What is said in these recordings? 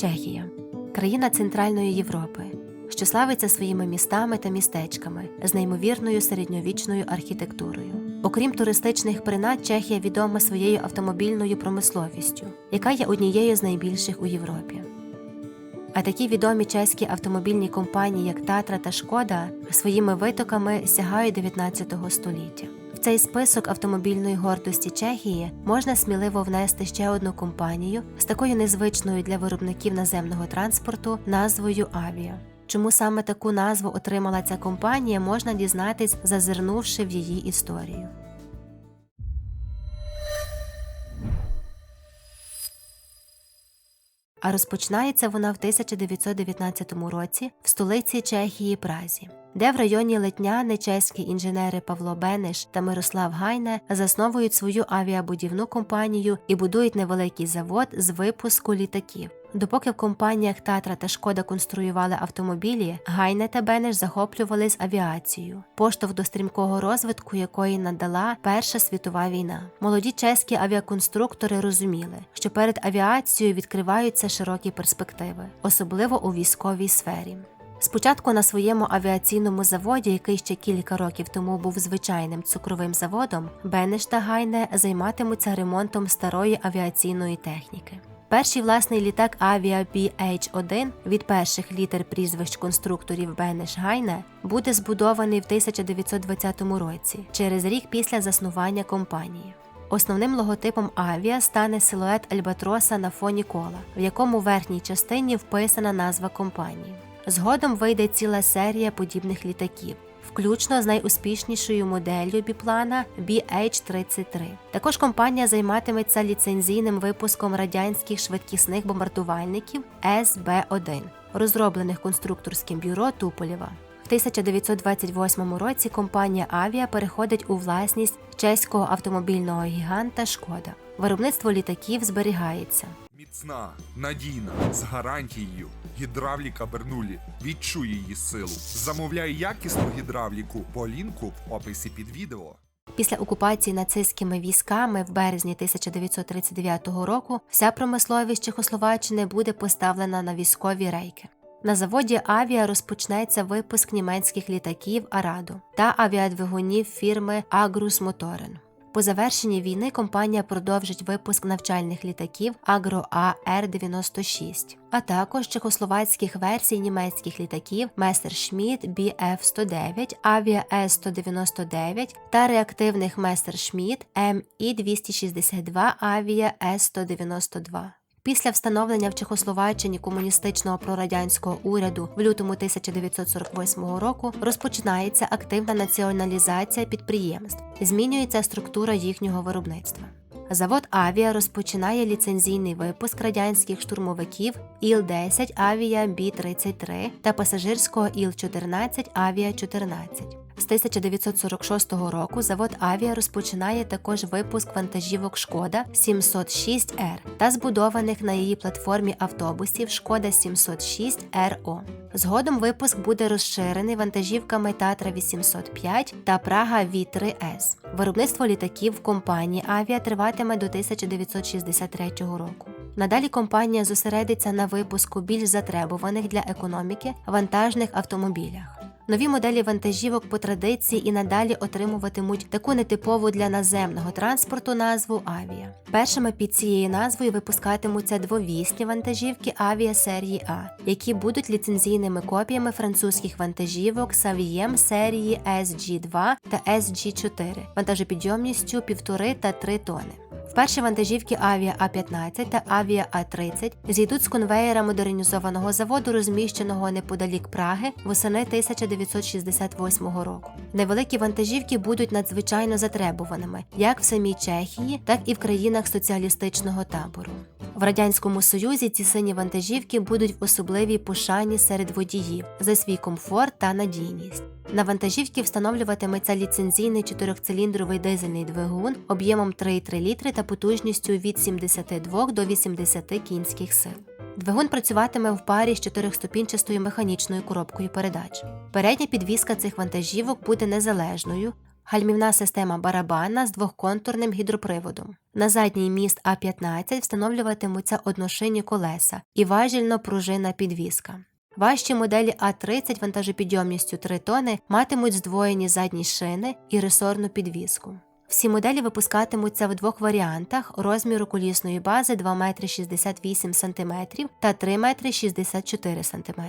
Чехія країна Центральної Європи, що славиться своїми містами та містечками з неймовірною середньовічною архітектурою. Окрім туристичних принад, Чехія відома своєю автомобільною промисловістю, яка є однією з найбільших у Європі. А такі відомі чеські автомобільні компанії, як Татра та Шкода, своїми витоками сягають 19 століття. Цей список автомобільної гордості Чехії можна сміливо внести ще одну компанію з такою незвичною для виробників наземного транспорту назвою Авіа. Чому саме таку назву отримала ця компанія, можна дізнатись, зазирнувши в її історію. А розпочинається вона в 1919 році в столиці Чехії Празі, де в районі Летняни чеські інженери Павло Бенеш та Мирослав Гайне засновують свою авіабудівну компанію і будують невеликий завод з випуску літаків. Допоки в компаніях Татра та Шкода конструювали автомобілі, Гайне та Бенеш захоплювались авіацією, поштовх до стрімкого розвитку якої надала Перша світова війна. Молоді чеські авіаконструктори розуміли, що перед авіацією відкриваються широкі перспективи, особливо у військовій сфері. Спочатку на своєму авіаційному заводі, який ще кілька років тому був звичайним цукровим заводом, Бенеш та Гайне займатимуться ремонтом старої авіаційної техніки. Перший власний літак Avia PH-1 від перших літер прізвищ конструкторів Бенеш Гайне буде збудований в 1920 році, через рік після заснування компанії. Основним логотипом Авіа стане силует Альбатроса на фоні кола, в якому в верхній частині вписана назва компанії. Згодом вийде ціла серія подібних літаків, включно з найуспішнішою моделлю біплана BH-33. Також компанія займатиметься ліцензійним випуском радянських швидкісних бомбардувальників СБ-1, розроблених конструкторським бюро Туполєва. В 1928 році компанія Авіа переходить у власність чеського автомобільного гіганта Шкода. Виробництво літаків зберігається. Міцна, надійна, з гарантією. Гідравліка Бернулі. Відчуй її силу. Замовляй якісну гідравліку по лінку в описі під відео. Після окупації нацистськими військами в березні 1939 року вся промисловість Чехословаччини буде поставлена на військові рейки. На заводі Авіа розпочнеться випуск німецьких літаків Араду та авіадвигунів фірми Агрус Моторен. По завершенні війни компанія продовжить випуск навчальних літаків Агро АР 96 а також чехословацьких версій німецьких літаків Messerschmitt BF-109, Avia S-199 та реактивних Messerschmitt MI-262 Avia S-192. Після встановлення в Чехословаччині комуністичного прорадянського уряду в лютому 1948 року розпочинається активна націоналізація підприємств, змінюється структура їхнього виробництва. Завод Авіа розпочинає ліцензійний випуск радянських штурмовиків Іл-10 Авіа Бі-33 та пасажирського Іл-14 Авіа 14. З 1946 року завод Авіа розпочинає також випуск вантажівок Шкода 706Р та збудованих на її платформі автобусів Шкода 706 РО. Згодом випуск буде розширений вантажівками Татра 805 та Прага V3S. Виробництво літаків в компанії Авіа триватиме до 1963 року. Надалі компанія зосередиться на випуску більш затребуваних для економіки вантажних автомобілях. Нові моделі вантажівок по традиції і надалі отримуватимуть таку нетипову для наземного транспорту назву Авіа. Першими під цією назвою випускатимуться двовісні вантажівки Авіа серії А, які будуть ліцензійними копіями французьких вантажівок Saviem серії SG2 та SG4 вантажопідйомністю 1,5 та 3 тони. Вперше вантажівки Авіа А-15 та Авіа А-30 зійдуть з конвеєра модернізованого заводу, розміщеного неподалік Праги восени 1968 року. Невеликі вантажівки будуть надзвичайно затребуваними як в самій Чехії, так і в країнах соціалістичного табору. В радянському союзі ці сині вантажівки будуть в особливій пошані серед водіїв за свій комфорт та надійність. На вантажівки встановлюватиметься ліцензійний чотирьохциліндровий дизельний двигун об'ємом 3,3 літри та потужністю від 72 до 80 кінських сил. Двигун працюватиме в парі з чотирьохступінчастою механічною коробкою передач. Передня підвізка цих вантажівок буде незалежною, гальмівна система барабана з двохконтурним гідроприводом. На задній міст А15 встановлюватимуться одношинні колеса і важільно-пружинна підвіска. Важчі моделі А30 вантажопідйомністю 3 тони матимуть здвоєні задні шини і ресорну підвіску. Всі моделі випускатимуться в двох варіантах розміру колісної бази 2 метри 68 см та 3 метри 64 см.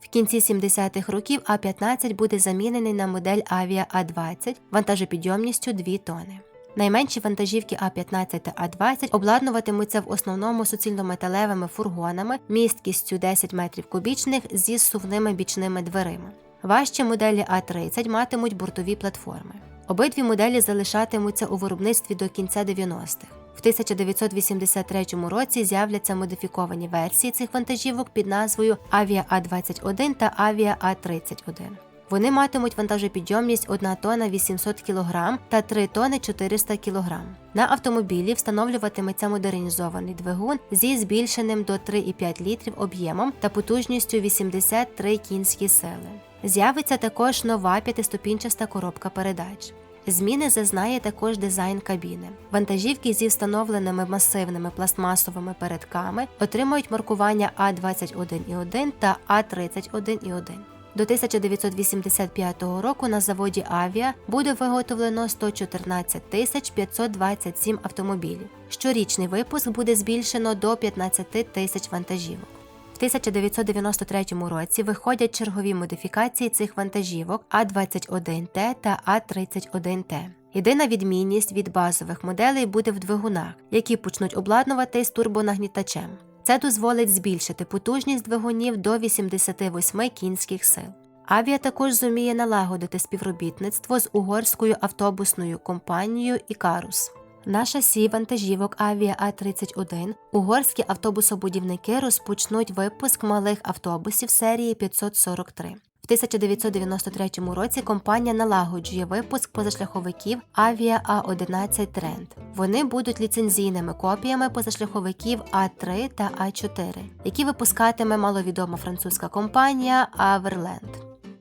В кінці 70-х років А15 буде замінений на модель Avia A20 вантажопідйомністю 2 тони. Найменші вантажівки А15 та А20 обладнуватимуться в основному суцільнометалевими фургонами місткістю 10 метрів кубічних зі зсувними бічними дверима. Важчі моделі А30 матимуть бортові платформи. Обидві моделі залишатимуться у виробництві до кінця 90-х. В 1983 році з'являться модифіковані версії цих вантажівок під назвою Avia A21 та Avia A31. Вони матимуть вантажопідйомність 1 тонна 800 кг та 3 тонни 400 кг. На автомобілі встановлюватиметься модернізований двигун зі збільшеним до 3,5 літрів об'ємом та потужністю 83 кінські сили. З'явиться також нова п'ятиступінчаста коробка передач. Зміни зазнає також дизайн кабіни. Вантажівки зі встановленими масивними пластмасовими передками отримають маркування А21,1 та А31,1. До 1985 року на заводі Авіа буде виготовлено 114 тисяч 527 автомобілів. Щорічний випуск буде збільшено до 15 тисяч вантажівок. В 1993 році виходять чергові модифікації цих вантажівок А21Т та А31Т. Єдина відмінність від базових моделей буде в двигунах, які почнуть обладнуватись турбонагнітачем. Це дозволить збільшити потужність двигунів до 88 кінських сил. Авіа також зуміє налагодити співробітництво з угорською автобусною компанією Ікарус. На шасі вантажівок Авіа А31 угорські автобусобудівники розпочнуть випуск малих автобусів серії 543. В 1993 році компанія налагоджує випуск позашляховиків Avia A11 Trend. Вони будуть ліцензійними копіями позашляховиків А3 та А4, які випускатиме маловідома французька компанія Averland.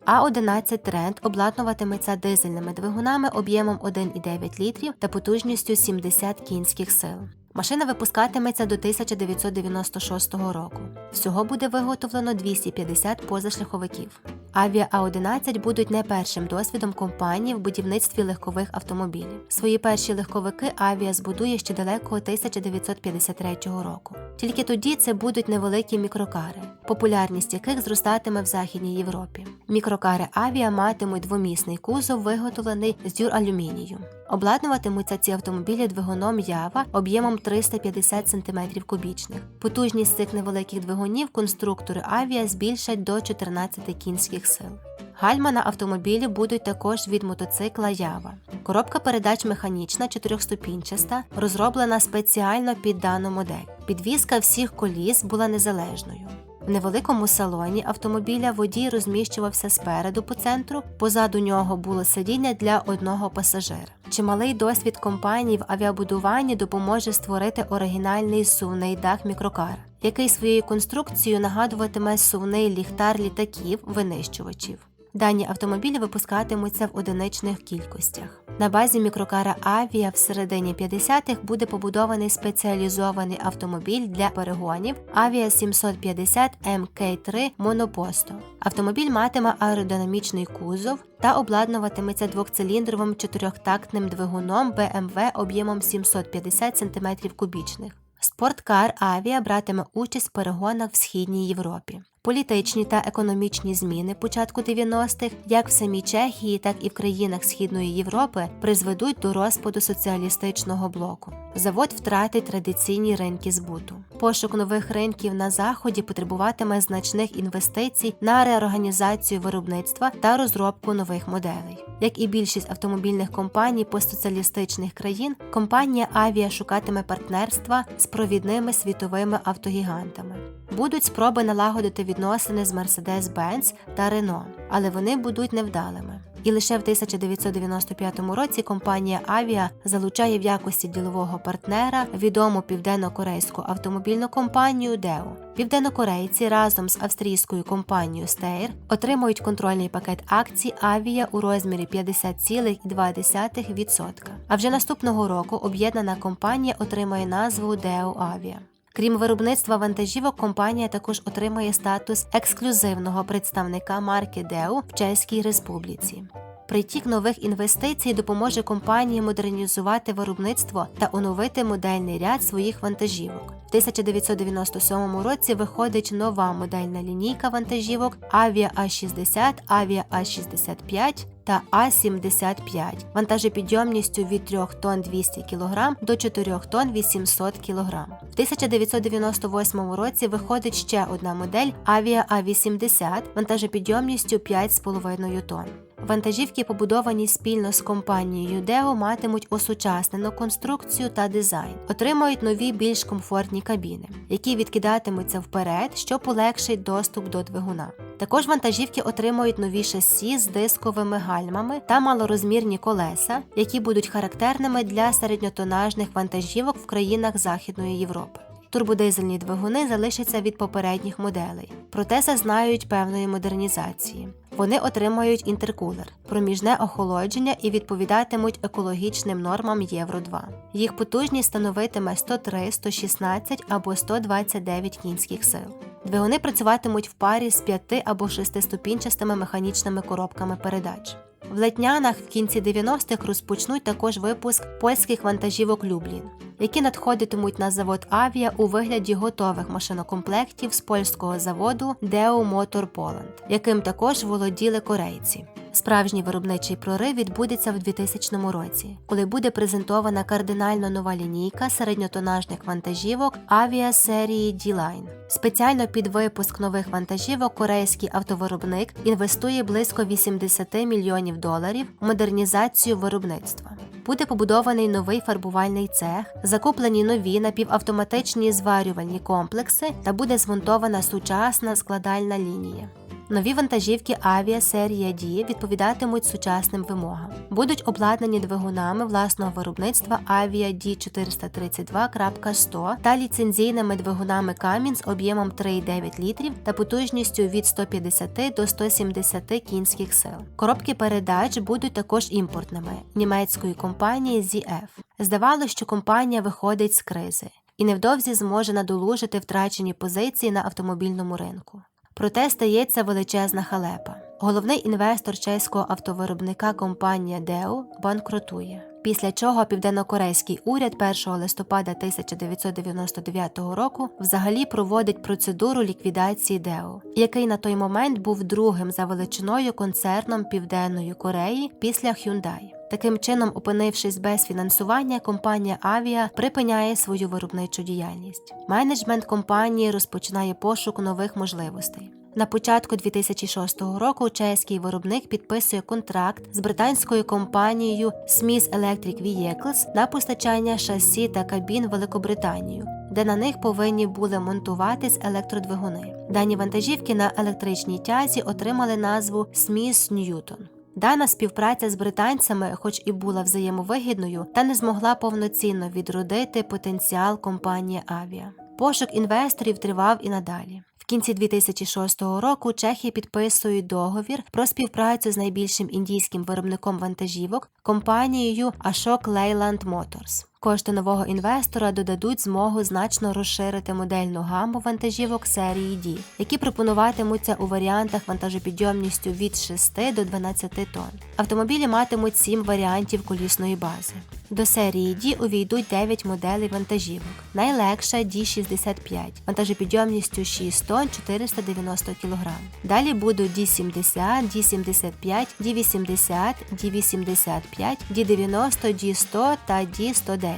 А11 Trend обладнуватиметься дизельними двигунами об'ємом 1,9 літрів та потужністю 70 кінських сил. Машина випускатиметься до 1996 року. Всього буде виготовлено 250 позашляховиків. Авіа А11 будуть не першим досвідом компанії в будівництві легкових автомобілів. Свої перші легковики Авіа збудує ще далекого 1953 року. Тільки тоді це будуть невеликі мікрокари, популярність яких зростатиме в Західній Європі. Мікрокари Авіа матимуть двомісний кузов, виготовлений з дюралюмінію. Обладнуватимуться ці автомобілі двигуном Ява об'ємом 350 см кубічних. Потужність цих невеликих двигунів конструктори авіа збільшать до 14 кінських сил. Гальма на автомобілі будуть також від мотоцикла Ява. Коробка передач механічна чотирьохступінчаста, розроблена спеціально під дану модель. Підвізка всіх коліс була незалежною. В невеликому салоні автомобіля водій розміщувався спереду по центру, позаду нього було сидіння для одного пасажира. Чималий досвід компанії в авіабудуванні допоможе створити оригінальний сувний дах мікрокар, який своєю конструкцією нагадуватиме сувний ліхтар літаків винищувачів. Дані автомобілі випускатимуться в одиничних кількостях. На базі мікрокара Авіа в середині 50-х буде побудований спеціалізований автомобіль для перегонів Авіа 750 МК3 Монопосто. Автомобіль матиме аеродинамічний кузов та обладнуватиметься двохциліндровим чотирьохтактним двигуном BMW об'ємом 750 см кубічних. Спорткар Авіа братиме участь в перегонах в Східній Європі. Політичні та економічні зміни початку 90-х, як в самій Чехії, так і в країнах Східної Європи, призведуть до розпаду соціалістичного блоку. Завод втратить традиційні ринки збуту. Пошук нових ринків на заході потребуватиме значних інвестицій на реорганізацію виробництва та розробку нових моделей. Як і більшість автомобільних компаній постсоціалістичних країн, компанія Авіа шукатиме партнерства з провідними світовими автогігантами. Будуть спроби налагодити відносини з Mercedes-Benz та Renault, але вони будуть невдалими. І лише в 1995 році компанія Авіа залучає в якості ділового партнера відому південно-корейську автомобільну компанію Deo. Південнокорейці разом з австрійською компанією Steyr отримують контрольний пакет акцій Авіа у розмірі 50,2%. А вже наступного року об'єднана компанія отримає назву Deo Avia. Крім виробництва вантажівок, компанія також отримає статус ексклюзивного представника марки Deo в Чеській Республіці. Притік нових інвестицій допоможе компанії модернізувати виробництво та оновити модельний ряд своїх вантажівок. В 1997 році виходить нова модельна лінійка вантажівок Avia A60, Avia A65 та А75 вантажопідйомністю від 3 тонн 200 кг до 4 тонн 800 кг. В 1998 році виходить ще одна модель Авіа А80 вантажопідйомністю 5,5 тонн. Вантажівки, побудовані спільно з компанією Deo, матимуть осучаснену конструкцію та дизайн, отримають нові більш комфортні кабіни, які відкидатимуться вперед, що полегшить доступ до двигуна. Також вантажівки отримують нові шасі з дисковими гальмами та малорозмірні колеса, які будуть характерними для середньотонажних вантажівок в країнах Західної Європи. Турбодизельні двигуни залишаться від попередніх моделей, проте зазнають певної модернізації. Вони отримають інтеркулер, проміжне охолодження і відповідатимуть екологічним нормам Євро 2. Їх потужність становитиме 103, 116 або 129 кінських сил. Двигуни працюватимуть в парі з 5 або 6-ступінчастими механічними коробками передач. В Летнянах в кінці 90-х розпочнуть також випуск польських вантажівок Люблін, які надходитимуть на завод Авіа у вигляді готових машинокомплектів з польського заводу Deo Motor Poland, яким також володіли корейці. Справжній виробничий прорив відбудеться в 2000 році, коли буде презентована кардинально нова лінійка середньотонажних вантажівок авіа серії D-Line. Спеціально під випуск нових вантажівок корейський автовиробник інвестує близько 80 мільйонів доларів в модернізацію виробництва. Буде побудований новий фарбувальний цех, закуплені нові напівавтоматичні зварювальні комплекси та буде змонтована сучасна складальна лінія. Нові вантажівки Авіа серія D відповідатимуть сучасним вимогам. Будуть обладнані двигунами власного виробництва Avia D432.100 та ліцензійними двигунами Cummins з об'ємом 3,9 літрів та потужністю від 150 до 170 кінських сил. Коробки передач будуть також імпортними німецької компанії ZF. Здавалося, що компанія виходить з кризи і невдовзі зможе надолужити втрачені позиції на автомобільному ринку. Проте стається величезна халепа. Головний інвестор чеського автовиробника компанія Deo банкрутує. Після чого південнокорейський уряд 1 листопада 1999 року взагалі проводить процедуру ліквідації Deo, який на той момент був другим за величиною концерном Південної Кореї після Hyundai. Таким чином, опинившись без фінансування, компанія Авіа припиняє свою виробничу діяльність. Менеджмент компанії розпочинає пошук нових можливостей. На початку 2006 року чеський виробник підписує контракт з британською компанією Smith Electric Vehicles на постачання шасі та кабін Великобританію, де на них повинні були монтуватись електродвигуни. Дані вантажівки на електричній тязі отримали назву Smith Newton. Дана співпраця з британцями, хоч і була взаємовигідною, та не змогла повноцінно відродити потенціал компанії Авіа. Пошук інвесторів тривав і надалі. Кінці 2006 року Чехія підписує договір про співпрацю з найбільшим індійським виробником вантажівок компанією Ashok Leyland Motors. Кошти нового інвестора додадуть змогу значно розширити модельну гаму вантажівок серії D, які пропонуватимуться у варіантах вантажопідйомністю від 6 до 12 тонн. Автомобілі матимуть 7 варіантів колісної бази. До серії D увійдуть 9 моделей вантажівок. Найлегша D65, вантажопідйомністю 6 тонн 490 кг. Далі будуть D70, D75, D80, D85, D90, D100 та D110.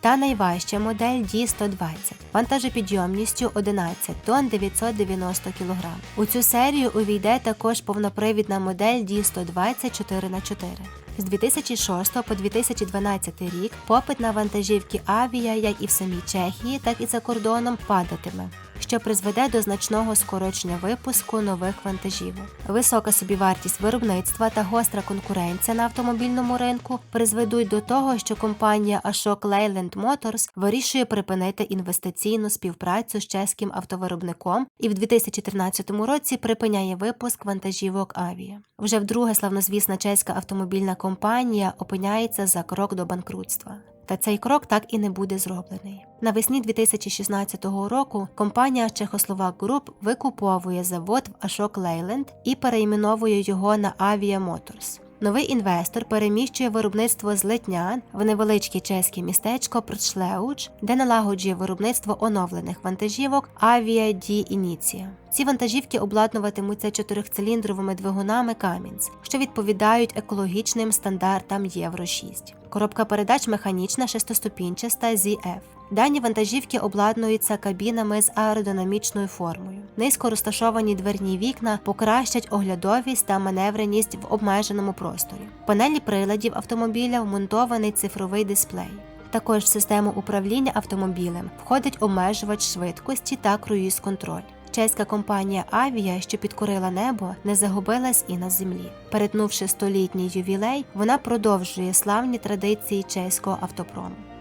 Та найважча модель D120 вантажопідйомністю 11 тонн 990 кг. У цю серію увійде також повнопривідна модель D120 4х4. З 2006 по 2012 рік попит на вантажівки Авіа як і в самій Чехії, так і за кордоном падатиме. що призведе до значного скорочення випуску нових вантажівок. Висока собівартість виробництва та гостра конкуренція на автомобільному ринку призведуть до того, що компанія Ashok Leyland Motors вирішує припинити інвестиційну співпрацю з чеським автовиробником і в 2013 році припиняє випуск вантажівок Авія. Вже вдруге славнозвісна чеська автомобільна компанія опиняється за крок до банкрутства. Та цей крок так і не буде зроблений. Навесні 2016 року компанія Чехословак Груп викуповує завод в Ашок Лейленд і перейменовує його на Avia Motors. Новий інвестор переміщує виробництво з Литнян в невеличке чеське містечко Прчлеуч, де налагоджує виробництво оновлених вантажівок Avia D Initia. Ці вантажівки обладнуватимуться чотирьохциліндровими двигунами Cummins, що відповідають екологічним стандартам Євро 6. Коробка передач механічна шестиступінчаста ZF. Дані вантажівки обладнуються кабінами з аеродинамічною формою. Низько розташовані дверні вікна покращать оглядовість та маневреність в обмеженому просторі. В панелі приладів автомобіля вмонтований цифровий дисплей. Також в систему управління автомобілем входить обмежувач швидкості та круїз-контроль. Чеська компанія Авія, що підкорила небо, не загубилась і на землі. Перетнувши столітній ювілей, вона продовжує славні традиції чеського автопрому.